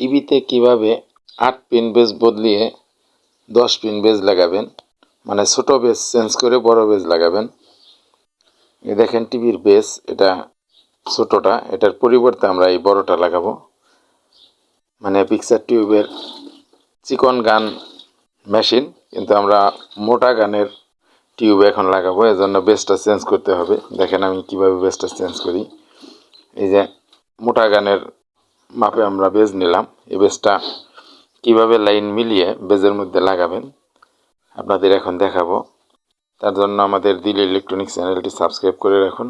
টিভিতে কীভাবে আট পিন বেজ বদলিয়ে দশ পিন বেজ লাগাবেন মানে ছোট বেজ চেঞ্জ করে বড় বেজ লাগাবেন। এই দেখেন টিভির বেজ এটা ছোটটা, এটার পরিবর্তে আমরা এই বড়টা লাগাবো। মানে পিকচার টিউবের চিকন গান মেশিন কিন্তু আমরা মোটা গানের টিউব এখন লাগাবো, এজন্য বেসটা চেঞ্জ করতে হবে। দেখেন আমি কীভাবে বেসটা চেঞ্জ করি। এই যে মোটা গানের মাপে আমরা বেজ নিলাম। এই বেজটা কীভাবে লাইন মিলিয়ে বেজের মধ্যে লাগাবেন, আপনাদের এখন দেখাবো। তার জন্য আমাদের দিল ইলেকট্রনিক চ্যানেলটি সাবস্ক্রাইব করে রাখুন,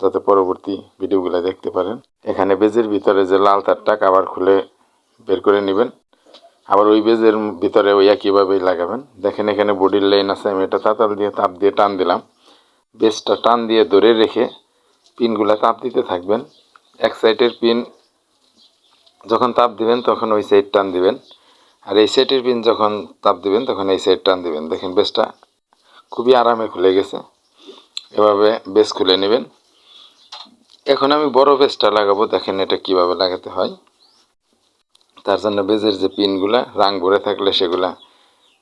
যাতে পরবর্তী ভিডিওগুলো দেখতে পারেন। এখানে বেজের ভিতরে যে লাল তারটা কাবার খুলে বের করে নেবেন। আবার ওই বেজের ভিতরে ওই একইভাবেই লাগাবেন। দেখেন এখানে বডির লাইন আছে, আমি এটা তাতাল দিয়ে তাপ দিয়ে টান দিলাম। বেজটা টান দিয়ে ধরে রেখে পিনগুলো তাপ দিতে থাকবেন। এক সাইডের পিন যখন তাপ দিবেন, তখন ওই সাইড টান দিবেন। আর এই সাইডের পিন যখন তাপ দিবেন, তখন এই সাইড টান দিবেন। দেখেন বেসটা খুবই আরামে খুলে গেছে। এভাবে বেস খুলে নেবেন। এখন আমি বড় বেসটা লাগাবো। দেখেন এটা কীভাবে লাগাতে হয়। তার জন্য বেজের যে পিনগুলা, রাং ভরে থাকলে সেগুলা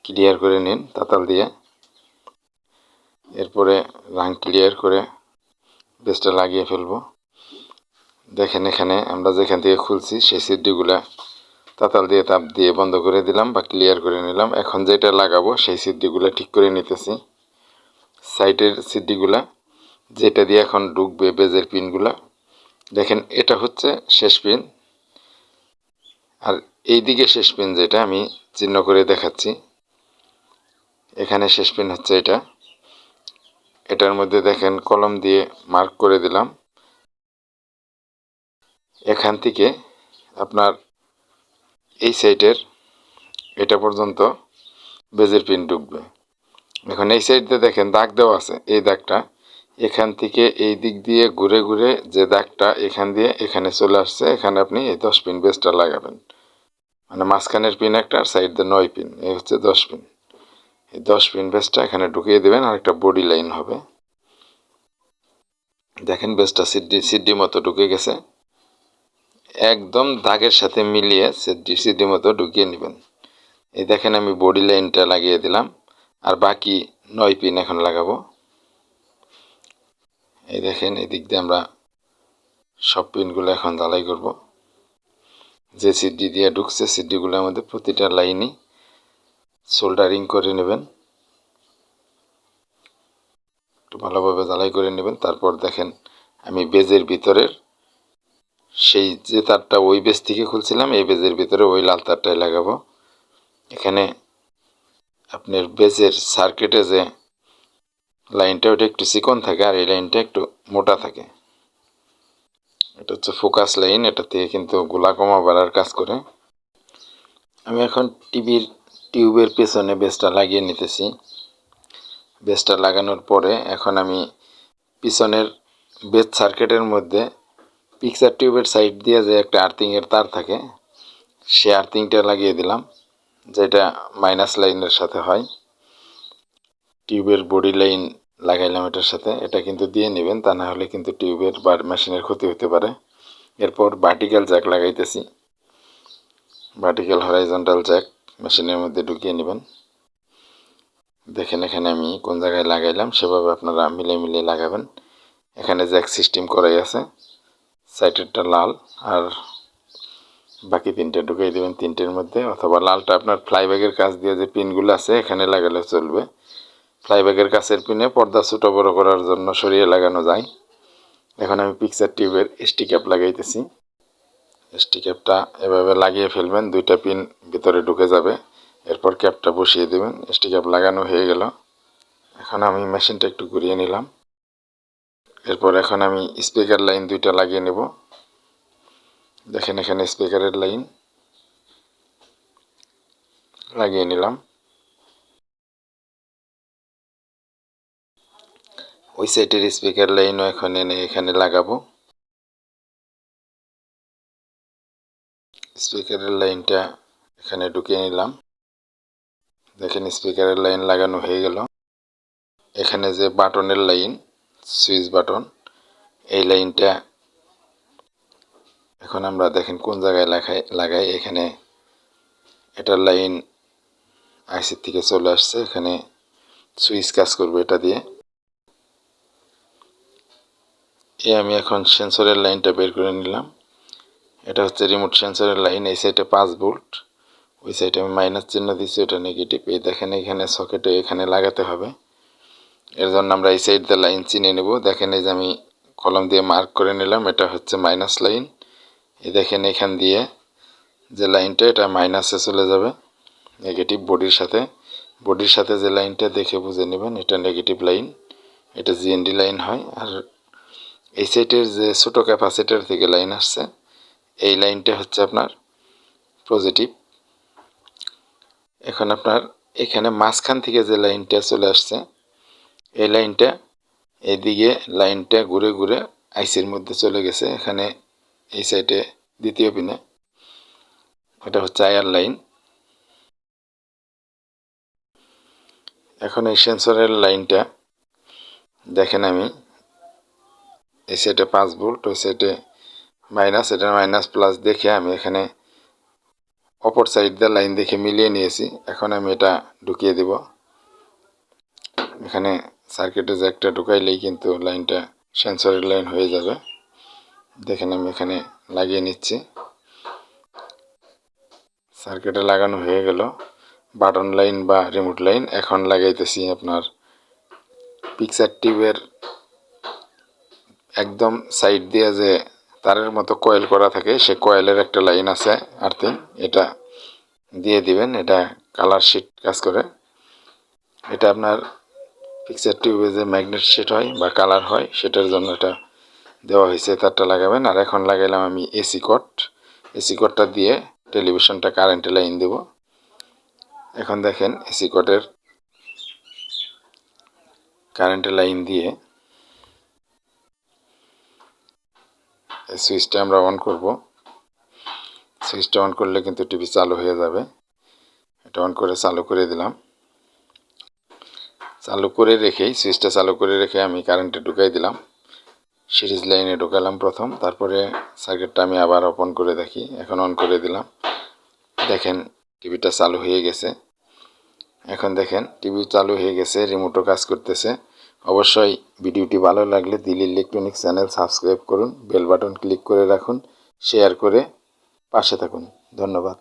ক্লিয়ার করে নিন তাতাল দিয়ে। এরপরে রাং ক্লিয়ার করে বেসটা লাগিয়ে ফেলব। দেখেন এখানে আমরা যেখান থেকে খুলছি, সেই সিডিগুলা তাতাল দিয়ে তাপ দিয়ে বন্ধ করে দিলাম বা ক্লিয়ার করে নিলাম। এখন যেটা লাগাবো, সেই সিডিগুলো ঠিক করে নিতেছি। সাইডের সিডিগুলা যেটা দিয়ে এখন ঢুকবে বেজের পিনগুলা। দেখেন এটা হচ্ছে শেষ পিন। আর এই দিকে শেষ পিন যেটা আমি চিহ্ন করে দেখাচ্ছি। এখানে শেষ পিন হচ্ছে এটা। এটার মধ্যে দেখেন কলম দিয়ে মার্ক করে দিলাম। এখান থেকে আপনার এই সাইডের এটা পর্যন্ত বেজের পিন ঢুকবে। এখন এই সাইডে দেখেন দাগ দেওয়া আছে, এই দাগটা। এখান থেকে এই দিক দিয়ে ঘুরে ঘুরে যে দাগটা এখান দিয়ে এখানে চলে আসছে, এখানে আপনি এই দশ পিন বেজটা লাগাবেন। মানে মাঝখানের পিন একটা আর সাইড দিয়ে নয় পিন, এই হচ্ছে দশ পিন। এই দশ পিন বেসটা এখানে ঢুকিয়ে দেবেন, আর একটা বডি লাইন হবে। দেখেন বেসটা সিডি সিডি মতো ঢুকে গেছে। একদম দাগের সাথে মিলিয়ে সিডি মতো ঢুকিয়ে নেবেন। এই দেখেন আমি বডি লাইনটা লাগিয়ে দিলাম, আর বাকি নয় পিন এখন লাগাবো। এই দেখেন এই দিক দিয়ে আমরা সব পিনগুলো এখন জ্বালাই করব। যে সিডি দিয়ে ঢুকছে, সিডিগুলোর মধ্যে প্রতিটা লাইনই সোল্ডারিং করে নেবেন। একটু ভালোভাবে জ্বালাই করে নেবেন। তারপর দেখেন, আমি বেজের ভিতরের সেই যে তারটা ওই বেজ থেকে খুলছিলাম, এই বেজের ভিতরে ওই লাল তারটাই লাগাবো। এখানে আপনার বেজের সার্কিটে যে লাইনটা, ওটা একটু চিকন থাকে আর এই লাইনটা একটু মোটা থাকে। এটা হচ্ছে ফোকাস লাইন এটা থেকে কিন্তু গোলা কমা বাড়ার কাজ করে। আমি এখন টিভির টিউবের পেছনে বেসটা লাগিয়ে নিতেছি। বেসটা লাগানোর পরে এখন আমি পিছনের বেস সার্কিটের মধ্যে পিকচার টিউবের সাইড দিয়ে যে একটা আর্থিংয়ের তার থাকে, সে আর্থিংটা লাগিয়ে দিলাম, যেটা মাইনাস লাইনের সাথে হয়। টিউবের বডি লাইন লাগাইলাম এটার সাথে, এটা কিন্তু দিয়ে নেবেন, তা না হলে কিন্তু টিউবের বা মেশিনের ক্ষতি হতে পারে। এরপর ভার্টিক্যাল জ্যাক লাগাইতেছি। ভার্টিক্যাল হরাইজন্টাল জ্যাক মেশিনের মধ্যে ঢুকিয়ে নেবেন। দেখেন এখানে আমি কোন জায়গায় লাগাইলাম, সেভাবে আপনারা মিলে মিলে লাগাবেন। এখানে জ্যাক সিস্টেম করাই আছে। সাইডেরটা লাল আর বাকি তিনটে ঢুকিয়ে দেবেন তিনটের মধ্যে, অথবা লালটা আপনার ফ্লাইব্যাগের কাজ দিয়ে যে পিনগুলো আছে এখানে লাগালে চলবে। ফ্লাইব্যাগের কাছের পিনে পর্দা ছোটো বড় করার জন্য সরিয়ে লাগানো যায়। এখন আমি পিকচার টিউবের এসটি ক্যাপ লাগাইতেছি। এসটি ক্যাপটা এভাবে লাগিয়ে ফেলবেন, দুইটা পিন ভিতরে ঢুকে যাবে। এরপর ক্যাপটা বসিয়ে দেবেন এসটি ক্যাপ লাগানো হয়ে গেল। এখন আমি মেশিনটা একটু ঘুরিয়ে নিলাম। এরপর এখন আমি স্পিকার লাইন দুইটা লাগিয়ে নেব। দেখেন এখানে স্পিকারের লাইন লাগিয়ে নিলাম। ওই সাইডের স্পিকার লাইনও এখন এনে এখানে লাগাবো। স্পিকারের লাইনটা এখানে ঢুকিয়ে নিলাম। দেখেন স্পিকারের লাইন লাগানো হয়ে গেল। এখানে যে বাটনের লাইন সুইচ বাটন, এই লাইনটা এখন আমরা দেখেন কোন জায়গায় লাগাই লাগাই। এখানে এটার লাইন আইসির থেকে চলে আসছে, এখানে সুইচ কাজ করবে এটা দিয়ে। এ আমি এখন সেন্সরের লাইনটা বের করে নিলাম। এটা হচ্ছে রিমোট সেন্সরের লাইন, এই সাইডে পাঁচ ভোল্ট, ওই সাইডে আমি মাইনাস চিহ্ন দিচ্ছি ওটা নেগেটিভ এই দেখেন এখানে সকেটে এখানে লাগাতে হবে। এর জন্য আমরা এই সাইড দিয়ে লাইন চিনে নেব। দেখেন এই যে আমি কলম দিয়ে মার্ক করে নিলাম, এটা হচ্ছে মাইনাস লাইন এই দেখেন এখান দিয়ে যে লাইনটা এটা মাইনাসে চলে যাবে নেগেটিভ বডির সাথে। বডির সাথে যে লাইনটা দেখে বুঝে নেবেন, এটা নেগেটিভ লাইন এটা জিএনডি লাইন হয়। আর এই সাইডের যে ছোটো ক্যাপাসিটার থেকে লাইন আসছে, এই লাইনটা হচ্ছে আপনার পজিটিভ এখন আপনার এখানে মাঝখান থেকে যে লাইনটা চলে আসছে এই লাইনটা এদিকে লাইনটা ঘুরে ঘুরে আইসির মধ্যে চলে গেছে, এখানে এই সাইডে দ্বিতীয় পিনে। এটা হচ্ছে আয়ার লাইন। এখন এই সেন্সরের লাইনটা দেখেন আমি। এই সাইডে পাঁচ ভোল্ট, ওই সাইডে মাইনাস এটা মাইনাস প্লাস দেখে আমি এখানে অপর সাইড দিয়ে লাইন দেখে মিলিয়ে নিয়েছি। এখন আমি এটা ঢুকিয়ে দেব। এখানে সার্কিটে যে একটা ঢুকাইলেই কিন্তু লাইনটা সেন্সরের লাইন হয়ে যাবে। দেখেন আমি এখানে লাগিয়ে নিচ্ছি। সার্কিটে লাগানো হয়ে গেল। বাটন লাইন বা রিমোট লাইন এখন লাগাইতেছি আপনার পিকচার টিউবের একদম সাইড দিয়ে যে তারের মতো কয়েল করা থাকে, সে কয়েলের একটা লাইন আছে আর্থিং এটা দিয়ে দিবেন, এটা কালার শিট কাজ করে। এটা আপনার পিকচার টিউবে যে ম্যাগনেট শিট হয় বা কালার হয়, সেটার জন্য এটা দেওয়া হয়েছে, তারটা লাগাবেন। আর এখন লাগাইলাম আমি এসি কট এসি কটটা দিয়ে টেলিভিশনটা কারেন্টে লাইন দেব। এখন দেখেন এসি কটের কারেন্টের লাইন দিয়ে সুইচটা আমরা অন করব। সুইচটা অন করলে কিন্তু টিভি চালু হয়ে যাবে। এটা অন করে চালু করে দিলাম। চালু করে রেখেই সুইচটা চালু করে রেখে আমি কারেন্টে ঢুকাই দিলাম। সিরিজ লাইনে ঢুকালাম প্রথম, তারপরে সার্কিটটা আমি আবার ওপেন করে দেখি। এখন অন করে দিলাম। দেখেন টিভিটা চালু হয়ে গেছে। এখন দেখেন টিভি চালু হয়ে গেছে রিমোটও কাজ করতেছে। অবশ্যই ভিডিওটি ভালো লাগলে দিল্লি ইলেকট্রনিক্স চ্যানেল সাবস্ক্রাইব করুন বেল বাটন ক্লিক করে রাখুন শেয়ার করে পাশে থাকুন। ধন্যবাদ।